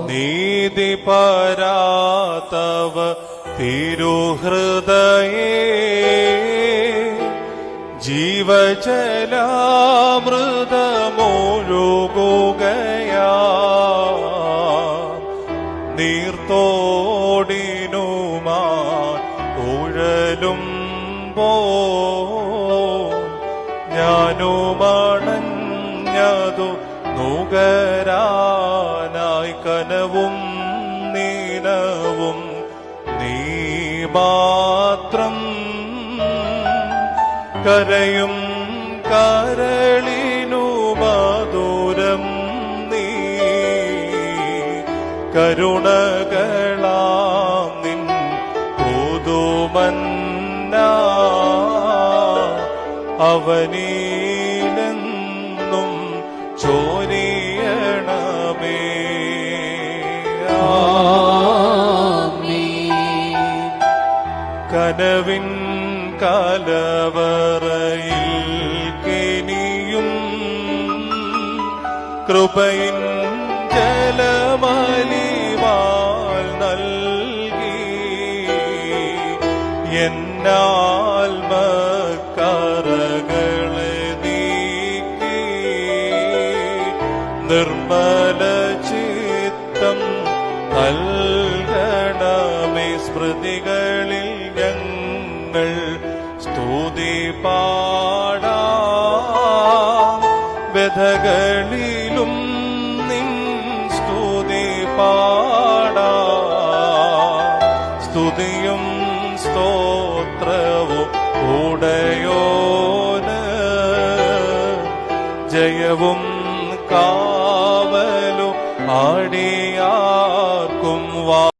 നീതി പരാതവ തിരുഹൃദയേ ജീവജലാമൃതമൊഴുകുകയാ. നീർത്തോടിനുമാ ഉഴലും പോ. ഞാനുമണഞ്ഞതു നുകരാനായി കനവും നീനവും നീ മാത്രം കരയും കരളിനു മധുരം നീ. കരുണകളാം നിൻ കനവിൻ കലവറയിൽ കെനിയും കൃപയിൻ ജലമലിവാൽ നൽകി. എന്നാൽമക്കറകളെ നീക്കി. നിർമ്മല ചിത്തം നൽകണമേ സ്മൃതികളിൽ. ഞങ്ങൾ സ്തുതി പാടാ. നിൻ സ്തുതി പാടാ. സ്തുതിയും സ്തോത്രവും ഉടയോന്. ജയവും കാവലും ആടിയാർക്കും വാ.